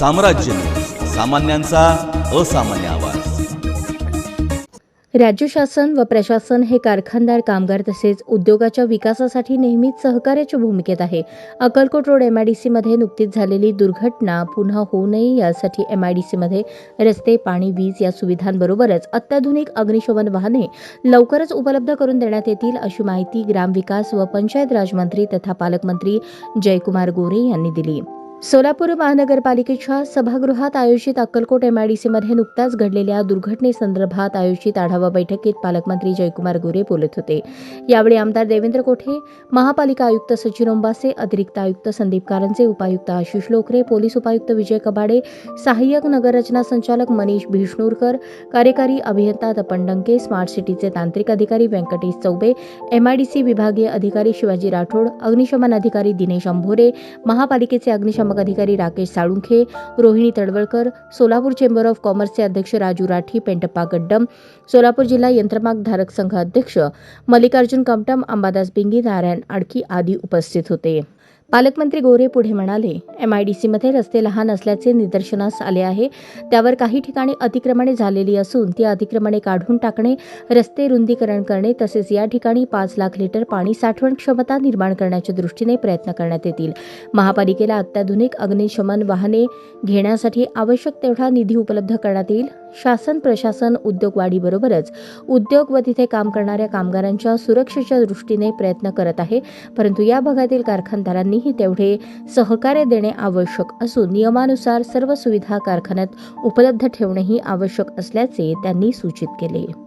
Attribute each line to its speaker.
Speaker 1: साम्राज्य. सामान्यांचा असामान्य आवाज.
Speaker 2: राज्य शासन व प्रशासन हे कारखानदार कामगार तसेच उद्योगाच्या विकासासाठी नेहमीच सहकार्याच्या भूमिकेत आहे. Akkalkot road M I D सीमध्ये नुकतीच झालेली दुर्घटना पुन्हा होऊ नये यासाठी एम आय डी सीमध्ये रस्ते पाणी वीज या सुविधांबरोबरच अत्याधुनिक अग्निशमन वाहने लवकरच उपलब्ध करून देण्यात येतील अशी माहिती ग्रामविकास व पंचायत राज मंत्री तथा पालकमंत्री जयकुमार गोरे यांनी दिली. सोलापूर महानगरपालिकेच्या सभागृहात आयोजित अक्कलकोट एमआयडीसीमध्ये नुकत्याच घडलेल्या दुर्घटनेसंदर्भात आयोजित आढावा बैठकीत पालकमंत्री जयकुमार गोरे बोलत होते. यावेळी आमदार देवेंद्र कोठे महापालिका आयुक्त सचिन ओंबासे अतिरिक्त आयुक्त संदीप कारंजे उपायुक्त आशिष लोकरे पोलीस उपायुक्त विजय कबाडे सहाय्यक नगररचना संचालक मनीष भिष्णूरकर कार्यकारी अभियंता तपन डंके स्मार्ट सिटीचे तांत्रिक अधिकारी व्यंकटेश चौबे एमआयडीसी विभागीय अधिकारी शिवाजी राठोड अग्निशमन अधिकारी दिनेश अंभोरे महापालिकेचे नियामक अधिकारी राकेश साळुंखे रोहिणी तडवळकर सोलापूर चेंबर ऑफ कॉमर्सचे अध्यक्ष राजू राठी पेंटप्पा गड्डम सोलापूर जिल्हा यंत्रमाग धारक संघ अध्यक्ष मल्लिकार्जुन कमटम अंबादास बिंगी नारायण आडकी आदी उपस्थित होते. पालकमंत्री गोरे पुढे म्हणाले एमआयडीसीमध्ये रस्ते लहान असल्याचे निदर्शनास आले आहे. त्यावर काही ठिकाणी अतिक्रमणे झालेली असून ती अतिक्रमणे काढून टाकणे रस्ते रुंदीकरण करणे तसेच या ठिकाणी पाच लाख लिटर पाणी साठवण क्षमता निर्माण करण्याच्या दृष्टीने प्रयत्न करण्यात येतील. महापालिकेला अत्याधुनिक अग्निशमन वाहने घेण्यासाठी आवश्यक तेवढा निधी उपलब्ध करण्यात येईल. शासन प्रशासन उद्योग वाढीबरोबरच उद्योग व तिथे काम करणाऱ्या कामगारांच्या सुरक्षेच्या दृष्टीने प्रयत्न करत आहे. परंतु या भागातील कारखानदारांनी कारखानदारांनीही तेवढे सहकार्य देणे आवश्यक असून नियमानुसार सर्व सुविधा कारखान्यात उपलब्ध ठेवणेही आवश्यक असल्याचे त्यांनी सूचित केले.